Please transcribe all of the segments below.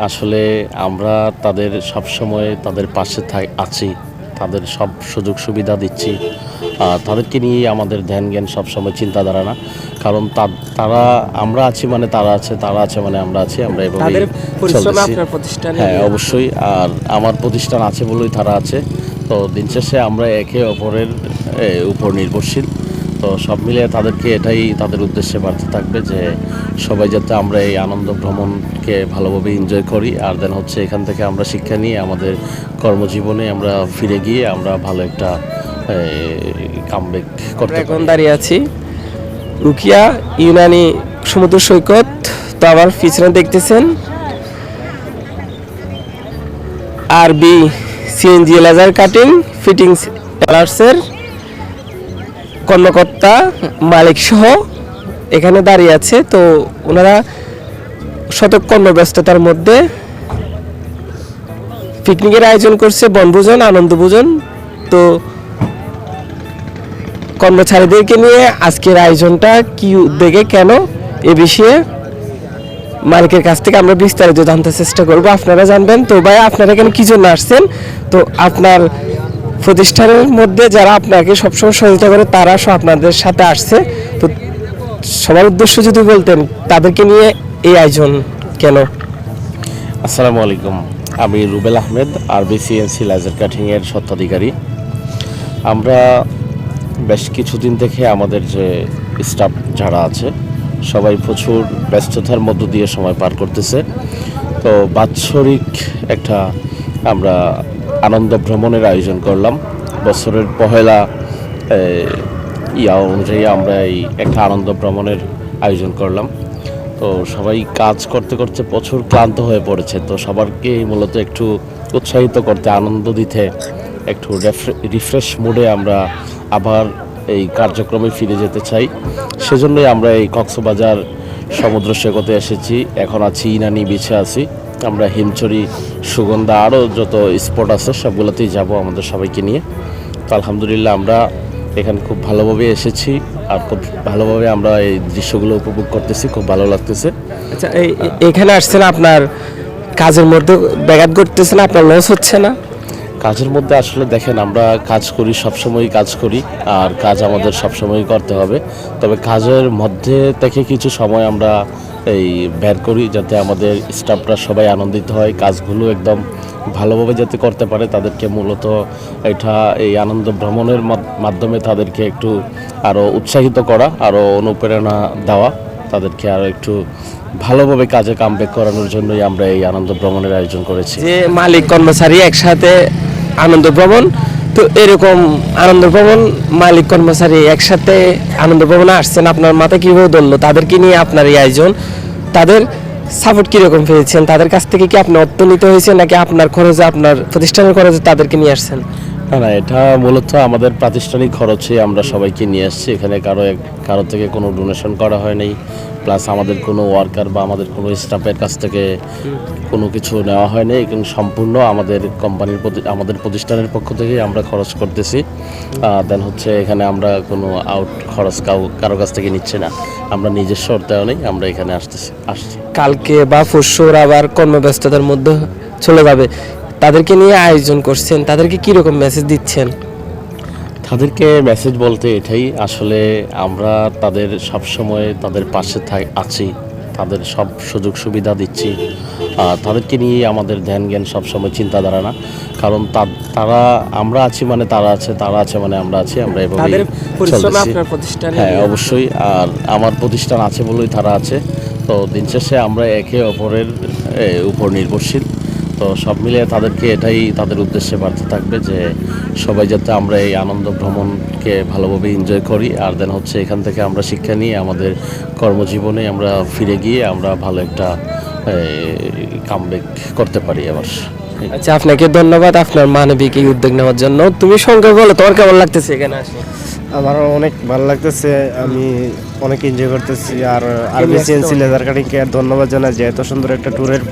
আসলে আমরা তাদের সব সময় তাদের পাশে থাক- আছি। তাদের সব সুযোগ সুবিধা দিচ্ছি। আর তাদেরকে নিয়ে আমাদের ধ্যান জ্ঞান সবসময় চিন্তাধারা না। কারণ তারা আমরা আছি মানে তারা আছে তারা আছে মানে আমরা আছি আমরা প্রতিষ্ঠানে হ্যাঁ অবশ্যই। আর আমার প্রতিষ্ঠান আছে বলেই তারা আছে। তো দিন শেষে আমরা একে অপরের উপর নির্ভরশীল। তো সব মিলিয়ে তাদেরকে এটাই তাদের উদ্দেশ্যে বাড়তে থাকবে যে সবাই যাতে আমরা এই আনন্দ ভ্রমণকে ভালোভাবে এনজয় করি। আর দেন হচ্ছে এখান থেকে আমরা শিক্ষা নিয়ে আমাদের কর্মজীবনে আমরা ফিরে গিয়ে আমরা ভালো একটা কামব্যাক করতে এখন দাঁড়িয়ে আছি রুকিয়া ইউনানি সমুদ্র সৈকত। তো আমার পিছনে দেখতেছেন R B CNG laser cutting fittings কালার্সের কর্মকর্তা মালিক সহ এখানে দাঁড়িয়ে আছে, তো ওনারা শতক কর্মব্যস্ততার মধ্যে পিকনিকের আয়োজন করছে, বনভোজন আনন্দ ভোজন তো কর্মচারীদেরকে নিয়ে আজকের আয়োজনটা কি উদ্যোগে কেন, এ বিষয়ে মালিকের কাছ থেকে আমরা বিস্তারিত জানতে চেষ্টা করব। আপনারা জানবেন, তো ভাই, আপনারা এখানে কি জন্য আসছেন? তো আপনার প্রতিষ্ঠানের মধ্যে যারা আপনাকে সবসময় সহযোগিতা করে, তারা সব আপনাদের সাথে আসছে। তো সবার উদ্দেশ্য যদি বলতেন, তাদেরকে নিয়ে এই আয়োজন কেন? আসসালামু আলাইকুম। আমি রুবেল আহমেদ আরবিসিএনসি লেজার কাটিংয়ের স্বত্বাধিকারী। আমরা বেশ কিছুদিন থেকে আমাদের যে স্টাফ যারা আছে, সবাই প্রচুর ব্যস্ততার মধ্য দিয়ে সময় পার করতেছে। তো বাৎসরিক একটা আমরা আনন্দ ভ্রমণের আয়োজন করলাম। বছরের পহেলা ইয়া অনুযায়ী আমরা এই একটা আনন্দ ভ্রমণের আয়োজন করলাম। তো সবাই কাজ করতে করতে প্রচুর ক্লান্ত হয়ে পড়েছে। তো সবারকে মূলত একটু উৎসাহিত করতে, আনন্দ দিতে, একটু রিফ্রেশ মুডে আমরা আবার এই কার্যক্রমে ফিরে যেতে চাই। সেজন্যই আমরা এই কক্সবাজার সমুদ্র সৈকতে এসেছি। এখন আছি ইনানি বিছে আছি। আমরা হিমচরি সুগন্ধা, আরও যত স্পট আছে, সবগুলোতেই যাব আমাদের সবাইকে নিয়ে। তো আলহামদুলিল্লাহ আমরা এখানে খুব ভালোভাবে এসেছি আর খুব ভালোভাবে আমরা এই দৃশ্যগুলো উপভোগ করতেছি খুব ভালো লাগতেছে। আচ্ছা এই এখানে আসছেন আপনার কাজের মধ্যে ব্যাঘাত ঘটতেছে না আপনার লস হচ্ছে না? কাজের মধ্যে আসলে দেখেন আমরা কাজ করি সবসময় কাজ করি আর কাজ আমাদের সবসময় করতে হবে। তবে কাজের মধ্যে থেকে কিছু সময় আমরা এই বের করি যাতে আমাদের স্টাফরা সবাই আনন্দিত হয়, কাজগুলো একদম ভালোভাবে যাতে করতে পারে, তাদেরকে মূলত এটা এই আনন্দ ভ্রমণের মাধ্যমে তাদেরকে একটু আরও উৎসাহিত করা আরও অনুপ্রেরণা দেওয়া, তাদেরকে আরও একটু ভালোভাবে কাজে কামব্যাক করানোর জন্যই আমরা এই আনন্দ ভ্রমণের আয়োজন করেছি। যে মালিক, কর্মচারী একসাথে আনন্দ ভ্রমণ তো এরকম আনন্দ ভবন মালিক কর্মচারী একসাথে আনন্দ ভবনে আসছেন, আপনার মাথায় কীভাবে ধরলো? তাদেরকে নিয়ে আপনার এই আয়োজন? তাদের সাপোর্ট কীরকম পেয়েছেন? তাদের কাছ থেকে কি আপনি অর্থনীত হয়েছে নাকি আপনার খরচে, আপনার প্রতিষ্ঠানের খরচে তাদেরকে নিয়ে আসছেন? না না, এটা মূলত আমাদের প্রাতিষ্ঠানিক খরচে আমরা সবাইকে নিয়ে আসছি। এখানে কারও কারও থেকে কোনো ডোনেশন করা হয় নাই। প্লাস আমাদের কোনো ওয়ার্কার বা আমাদের কোনো স্টাফের কাছ থেকে কোনো কিছু নেওয়া হয়নি নাই কিন্তু সম্পূর্ণ আমাদের কোম্পানির আমাদের প্রতিষ্ঠানের পক্ষ থেকে আমরা খরচ করতেছি। দেন হচ্ছে এখানে আমরা কোনো আউট খরচ কাউ কারও কাছ থেকে নিচ্ছে না। আমরা নিজস্ব অর্থায়নেই আমরা এখানে আসতেছি আসছি। কালকে বা পরশুর আবার কর্মব্যস্ততার মধ্যে চলে যাবে। তাদেরকে নিয়ে আয়োজন করছেন, তাদেরকে কীরকম মেসেজ দিচ্ছেন? তাদেরকে মেসেজ বলতে এটাই আসলে আমরা তাদের সব সময় তাদের পাশে থাক- আছি তাদের সব সুযোগ সুবিধা দিচ্ছি। আর তাদেরকে নিয়ে আমাদের ধ্যান জ্ঞান সবসময় চিন্তাধারা না। কারণ তারা আমরা আছি মানে তারা আছে তারা আছে মানে আমরা আছি আমরা প্রতিষ্ঠানে হ্যাঁ অবশ্যই আর আমার প্রতিষ্ঠান আছে বলেই তারা আছে। তো দিন শেষে আমরা একে অপরের উপর নির্ভরশীল। তো সব মিলিয়ে তাদেরকে এটাই তাদের উদ্দেশ্যে বাড়তে থাকবে যে সবাই যাতে আমরা এই আনন্দ ভ্রমণকে ভালোভাবে এনজয় করি। আর দেন হচ্ছে এখান থেকে আমরা শিক্ষা নিয়ে আমাদের কর্মজীবনে আমরা ফিরে গিয়ে আমরা ভালো একটা কামব্যাক করতে পারি আবার। আচ্ছা আপনাকে ধন্যবাদ। আপনার মানবিক এই উদ্যোগ নেওয়ার জন্য। তুমি সঙ্গে বলো তোমার কেমন লাগতেছে এখানে আসে আমারও অনেক ভালো লাগতেছে। আমি অনেক এনজয় করতেছি। আর আরবিসিএনসি লেজার কাটিংকে ধন্যবাদ জানাই যে এত সুন্দর একটা ট্যুরের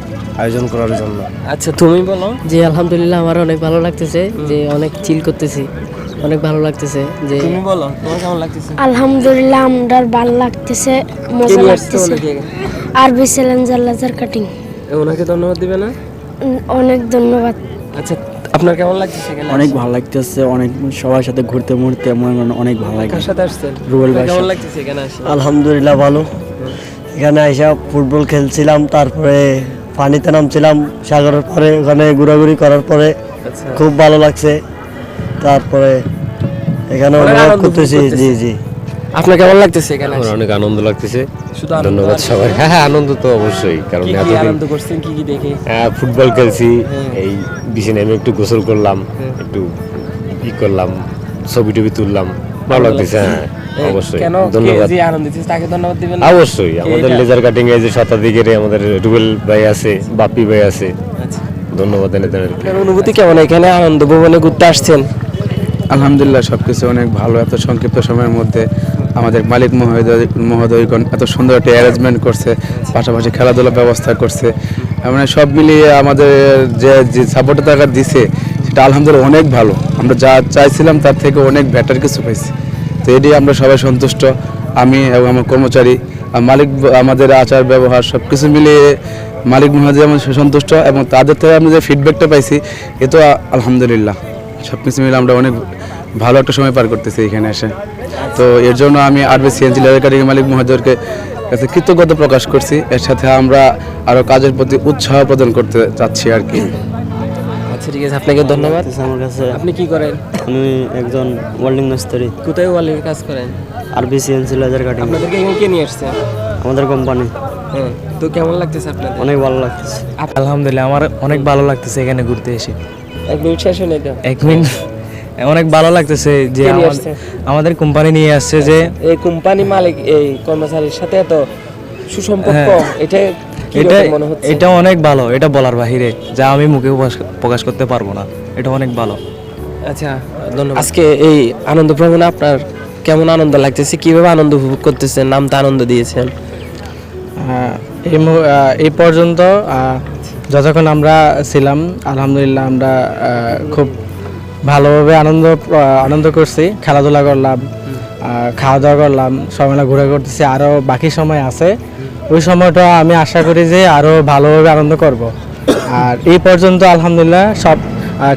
আয়োজন করার জন্য। আচ্ছা তুমি বলো। জি আলহামদুলিল্লাহ আমার অনেক ভালো লাগতেছে। যে অনেক চিল করতেছি। অনেক ভালো লাগতেছে যে তুমি বলো তোমার কেমন লাগতেছে? আলহামদুলিল্লাহ আমার ভালো লাগতেছে মজা লাগতেছে। আরবি চ্যালেঞ্জার লেজার কাটিং ওনাকে ধন্যবাদ দিবে না? অনেক ধন্যবাদ। আচ্ছা আপনার কেমন লাগছে সেখানে অনেক ভালো লাগতেছে অনেক সবার সাথে ঘুরতে মুড়তে মনে অনেক ভালো লাগে। কার সাথে আসছেন? রুবেল ভাইয়ের কেমন লাগছে এখানে আসে? আলহামদুলিল্লাহ ভালো। এখানে আইসা ফুটবল খেলছিলাম তারপরে পানিতে নামছিলাম সাগরের পরে ওখানে ঘোরাঘুরি করার পরে আচ্ছা। খুব ভালো লাগছে। তারপরে এখানে অনুভব করতেছি। জি জি। আপনার কেমন লাগতেছে এখানে আমার অনেক আনন্দ লাগতেছে। শুধু ধন্যবাদ সবাই। হ্যাঁ হ্যাঁ আনন্দ তো অবশ্যই কারণ এতদিন আনন্দ করছেন কি কি দেখে? হ্যাঁ, ফুটবল খেলছি হ্যাঁ। এই বিছে নেমে একটু গোসল করলাম একটু ই করলাম ছবি টবি তুললাম ভালো লাগতেছে হ্যাঁ অবশ্যই ধন্যবাদ। যে আনন্দ দিচ্ছে তাকে ধন্যবাদ দিবেন অবশ্যই আমাদের লেজার কাটিং এ যে শতাধিকের আমাদের রুবেল ভাই আছে বাপ্পি ভাই আছে আচ্ছা। ধন্যবাদ অনুভূতি কেমন? এখানে আনন্দ ভবনে ঘুরতে আসছেন? আলহামদুলিল্লাহ সব কিছু অনেক ভালো। এত সংক্ষিপ্ত সময়ের মধ্যে আমাদের মালিক মহোদয় মহোদয়গণ এত সুন্দর একটা অ্যারেঞ্জমেন্ট করছে, পাশাপাশি খেলাধুলার ব্যবস্থা করছে। মানে সব মিলিয়ে আমাদের যে যে সাপোর্টটা টাকা দিছে, সেটা আলহামদুলিল্লাহ অনেক ভালো। আমরা যা চাইছিলাম তার থেকে অনেক বেটার কিছু পাইছি। তো এটি আমরা সবাই সন্তুষ্ট। আমি এবং আমার কর্মচারী মালিক আমাদের আচার, ব্যবহার সব কিছু মিলিয়ে মালিক মহোদয় আমার সন্তুষ্ট এবং তাদের থেকে আমি যে ফিডব্যাকটা পাইছি, এ তো আলহামদুলিল্লাহ। সব কিছু মিলে আমরা অনেক ভালো একটা সময় পার করতেছি এখানে এসে। তো এর জন্য আমি আরবি সিএনজি লেজার মালিক মহোদয়কে কাছে কৃতজ্ঞতা প্রকাশ করছি। এর সাথে আমরা আরও কাজের প্রতি উৎসাহ প্রদান করতে চাচ্ছি আর কি। আচ্ছা ঠিক আছে আপনাকে ধন্যবাদ। আমার কাছে আপনি কি করেন? আমি একজন ওয়েল্ডিং মিস্ত্রি কোথায় কাজ করেন? আরবি সিএনসি লেজার কাটিং আপনাদেরকে এখানে কে নিয়ে আসছে আমাদের কোম্পানি হ্যাঁ তো কেমন লাগতেছে আপনাদের? অনেক ভালো লাগতেছে। আলহামদুলিল্লাহ আমার অনেক ভালো লাগতেছে এখানে ঘুরতে এসে। এক মিনিট শেষ হয়ে এটা এক মিনিট। অনেক ভালো লাগতেছে যে? আমাদের কোম্পানি নিয়ে আসছে যে এই কোম্পানি মালিক এই কর্মচারীর সাথে এত সুসম্পর্ক হ্যাঁ। এটা এটা এটা মনে হচ্ছে? এটা অনেক ভালো এটা বলার বাহিরে যা আমি মুখে প্রকাশ- প্রকাশ করতে পারব না। এটা অনেক ভালো। আচ্ছা ধন্যবাদ। আজকে এই আনন্দ ভ্রমণে আপনার কেমন আনন্দ লাগতেছে? কীভাবে আনন্দ উপভোগ করতেছেন? নামটা আনন্দ দিয়েছেন। এই আহ, এই পর্যন্ত আহ, যতক্ষণ আমরা ছিলাম, আলহামদুলিল্লাহ আমরা খুব ভালোভাবে আনন্দ আনন্দ করছি, খেলাধুলা করলাম খাওয়া দাওয়া করলাম, সবাই ঘুরে করতেছি আরও বাকি সময় আছে। ওই সময়টা আমি আশা করি যে আরও ভালোভাবে আনন্দ করব। আর এই পর্যন্ত আলহামদুলিল্লাহ সব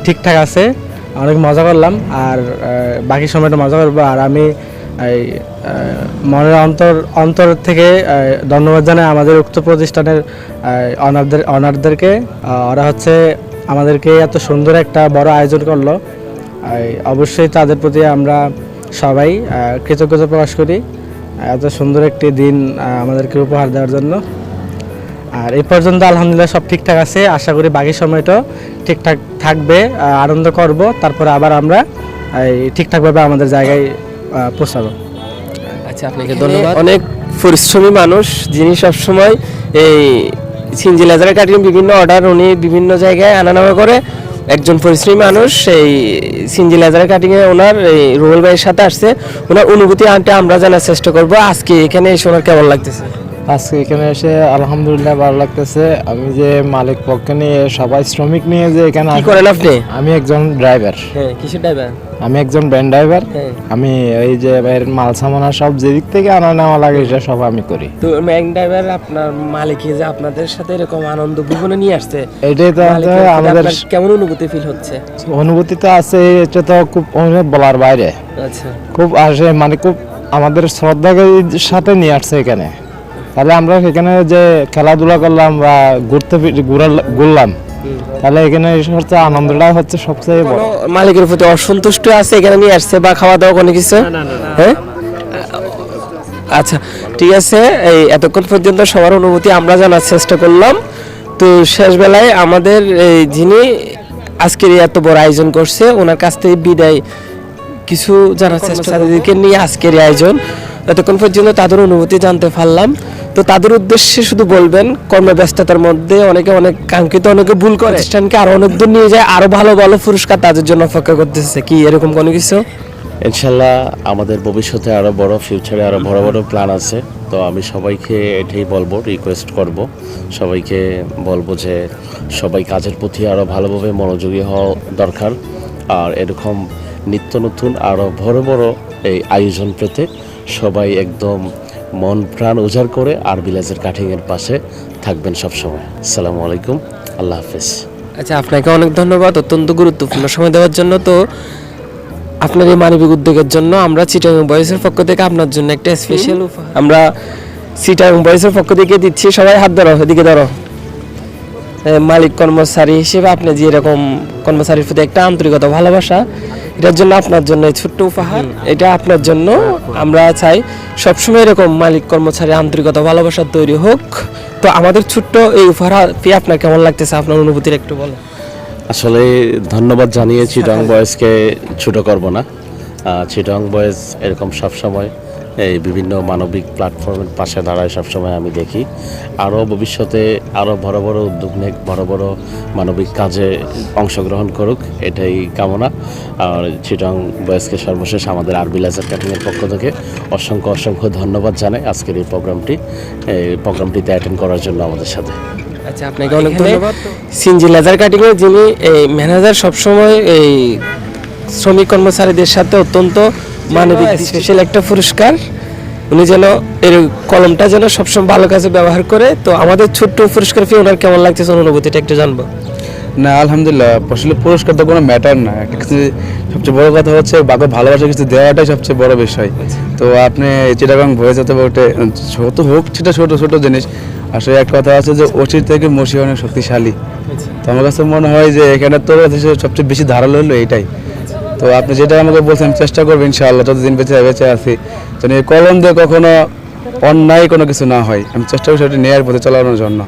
ঠিকঠাক আছে, অনেক মজা করলাম, আর বাকি সময়টা মজা করব, আর আমি, এই মনের অন্তর অন্তর থেকে ধন্যবাদ জানাই আমাদের উক্ত প্রতিষ্ঠানের অনারদের, অনারদেরকে। ওরা হচ্ছে আমাদেরকে এত সুন্দর একটা বড় আয়োজন করল। অবশ্যই তাদের প্রতি আমরা সবাই কৃতজ্ঞতা প্রকাশ করি। এত সুন্দর একটি দিন আমাদেরকে উপহার দেওয়ার জন্য। আর এ পর্যন্ত আলহামদুলিল্লাহ সব ঠিকঠাক আছে। আশা করি বাকি সময়টাও ঠিকঠাক থাকবে আনন্দ করব। তারপরে আবার আমরা ঠিকঠাকভাবে আমাদের জায়গায় পৌঁছাবো। আচ্ছা আপনাকে ধন্যবাদ। অনেক পরিশ্রমী মানুষ যিনি সবসময় এই সিনজি লেজার কাটিং বিভিন্ন অর্ডার উনি বিভিন্ন জায়গায় আনা নেওয়া করে একজন পরিশ্রমী মানুষ এই সিনজি লেজার কাটিংয়ে ওনার এই রুবেল ভাইয়ের সাথে আসছে। ওনার অনুভূতি আনতে আমরা জানার চেষ্টা করব। আজকে এখানে এসে ওনার কেমন লাগতেছে? আজকে এখানে এসে আলহামদুলিল্লাহ ভালো লাগতেছে। আমি যে মালিক পক্ষে নিয়ে সবাই শ্রমিক নিয়ে যে এখানে কি আসি- করেন আপনি আমি একজন ড্রাইভার হ্যাঁ কিসের ড্রাইভার আমি একজন ব্যান্ড ড্রাইভার আমি এই যে মাল সামানা সব যেদিক থেকে আনা নেওয়া লাগে এটা সব আমি করি। তো ম্যাং ড্রাইভার আপনার মালিক যে আপনাদের সাথে এরকম আনন্দ ভুবনে নিয়ে আসছে এটাই তো আমাদের কেমন অনুভূতি ফিল হচ্ছে? অনুভূতি তো আছে এটা তো খুব বলার বাইরে। আচ্ছা। খুব আসে মানে খুব আমাদের শ্রদ্ধাকে সাথে নিয়ে আসছে এখানে। তাহলে আমরা এখানে যে খেলাধুলা করলাম বা ঘুরতে ঘুরলাম তাহলে এখানে হচ্ছে আনন্দটা হচ্ছে সবচেয়ে বড়। মালিকের প্রতি অসন্তুষ্ট আছে এখানে নিয়ে আসছে বা খাওয়া দাওয়া কোনো কিছু? হ্যাঁ? আচ্ছা ঠিক আছে এই এতক্ষণ পর্যন্ত সবার অনুভূতি আমরা জানার চেষ্টা করলাম। তো শেষ বেলায় আমাদের এই যিনি আজকের এত বড় আয়োজন করছে ওনার কাছ থেকে বিদায় কিছু জানার চেষ্টা তাদেরকে নিয়ে আজকের আয়োজন। এতক্ষণ পর্যন্ত তাদের অনুভূতি জানতে পারলাম। তো তাদের উদ্দেশ্যে শুধু বলবেন কর্মব্যস্ততার মধ্যে অনেকে অনেক কাঙ্ক্ষিত অনেকে ভুল করে। প্রতিষ্ঠানকে আরও অনেক দূর নিয়ে যায় আরও ভালো ভালো পুরস্কার তাদের জন্য অপেক্ষা করতেছে। কি এরকম কোনো কিছু? ইনশাল্লাহ আমাদের ভবিষ্যতে আরও বড় ফিউচারে আরও বড় বড় প্ল্যান আছে। তো আমি সবাইকে এটাই বলব রিকোয়েস্ট করব। সবাইকে বলব যে সবাই কাজের প্রতি আরও ভালোভাবে মনোযোগী হওয়া দরকার। আর এরকম নিত্য নতুন আরও বড় বড় এই আয়োজন পেতে সবাই একদম মন প্রাণ উজাড় করে আর বিলাজের কাঠিংয়ের পাশে থাকবেন সবসময়। আসসালামু আলাইকুম। আল্লাহ হাফেজ। আচ্ছা আপনাকে অনেক ধন্যবাদ। অত্যন্ত গুরুত্বপূর্ণ সময় দেওয়ার জন্য। তো আপনার এই মানবিক উদ্যোগের জন্য আমরা চিটাগাং বয়সের পক্ষ থেকে আপনার জন্য একটা স্পেশাল আমরা চিটাগাং বয়সের পক্ষ থেকে দিচ্ছি। সবাই হাত ধরো এদিকে ধরো। মালিক কর্মচারী হিসেবে আপনি যে এরকম কর্মচারীর প্রতি একটা আন্তরিকতা ভালোবাসা এটার জন্য আপনার জন্য এই ছোট্ট উপহার। এটা আপনার জন্য আমরা চাই সবসময় এরকম মালিক কর্মচারী আন্তরিকতা ভালোবাসা তৈরি হোক। তো আমাদের ছোট্ট এই উপহার পেয়ে আপনার কেমন লাগতেছে? আপনার অনুভূতির একটু বলেন। আসলে ধন্যবাদ জানিয়েছি রং বয়েসকে ছোট করব না। চিটং বয়েজ এরকম সবসময় এই বিভিন্ন মানবিক প্ল্যাটফর্মের পাশে দাঁড়ায় সবসময় আমি দেখি। আরও ভবিষ্যতে আরও বড় বড় উদ্যোগ নেক বড় বড় মানবিক কাজে অংশগ্রহণ করুক এটাই কামনা। আর চিটং বয়েজকে সর্বশেষ আমাদের আরবি লেজার কাটিংয়ের পক্ষ থেকে অসংখ্য অসংখ্য ধন্যবাদ জানাই আজকের এই প্রোগ্রামটি এই প্রোগ্রামটিতে অ্যাটেন্ড করার জন্য আমাদের সাথে। আচ্ছা আপনাকে অনেক ধন্যবাদ। সিনজি লেজার কাটিং এর যিনি এই ম্যানেজার সবসময় এই শ্রমিক কর্মচারীদের সাথে অত্যন্ত মানবিক স্পেশাল একটা পুরস্কার। উনি যেন এর কলমটা যেন সবসময় ভালো কাজে ব্যবহার করে। তো আমাদের ছোট্ট পুরস্কার পেয়ে ওনার কেমন লাগতেছে অনুভূতিটা একটু জানব। না আলহামদুলিল্লাহ আসলে পুরস্কার তো কোনো ম্যাটার না। একটা কিছু সবচেয়ে বড় কথা হচ্ছে বাবা ভালোবাসা কিছু দেওয়াটাই সবচেয়ে বড় বিষয়। তো আপনি চিটাগাং ভয়ে যেতে ওঠে ছোট হোক সেটা ছোট ছোট জিনিস। আসলে এক কথা আছে যে অচির থেকে মসি অনেক শক্তিশালী। তো আমার কাছে মনে হয় যে এখানে তো সবচেয়ে বেশি ধারালো হলো এইটাই। তো আপনি যেটা আমাকে বলছেন, চেষ্টা করবেন ইনশাআল্লাহ, যতদিন বেঁচে বেঁচে আছি। যেন এই কলম দিয়ে কখনো অন্যায় কোনো কিছু না হয়। আমি চেষ্টা করি সেটা নেয়ার পথে চালানোর জন্য।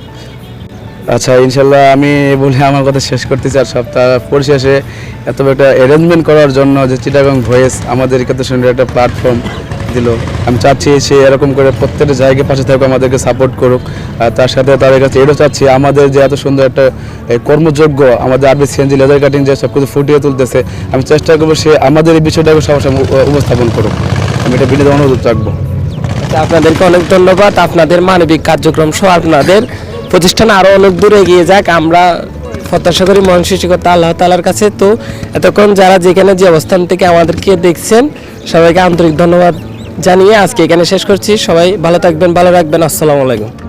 আচ্ছা ইনশাল্লাহ আমি বলে আমার কথা শেষ করতে চাই আর সপ্তাহ পরিশেষে এত একটা অ্যারেঞ্জমেন্ট করার জন্য যে চিটাগং ভয়েস আমাদের সুন্দর একটা প্ল্যাটফর্ম দিল। আমি চাচ্ছি সে এরকম করে প্রত্যেকটা জায়গায় পাশে থাকুক আমাদেরকে সাপোর্ট করুক। তার সাথে তাদের কাছে এটাও চাচ্ছি আমাদের যে এত সুন্দর একটা কর্মযোগ্য আমাদের আরবি সিএনজি লেদার কাটিং যে সব কিছু ফুটিয়ে তুলতেছে আমি চেষ্টা করব সে আমাদের এই বিষয়টাকে সবার সামনে উপস্থাপন করুক। আমি এটা বিনীত অনুরোধ রাখব। আচ্ছা, আপনাদেরকে অনেক ধন্যবাদ। আপনাদের মানবিক কার্যক্রম সহ আপনাদের প্রতিষ্ঠান আরও অনেক দূরে এগিয়ে যাক। আমরা প্রত্যাশা করি মহান মনসিকতা আল্লাহ তালার কাছে। তো এতক্ষণ যারা যেখানে যে অবস্থান থেকে আমাদেরকে দেখছেন সবাইকে আন্তরিক ধন্যবাদ। জানিয়ে আজকে এখানে শেষ করছি। সবাই ভালো থাকবেন ভালো রাখবেন। আসসালামু আলাইকুম।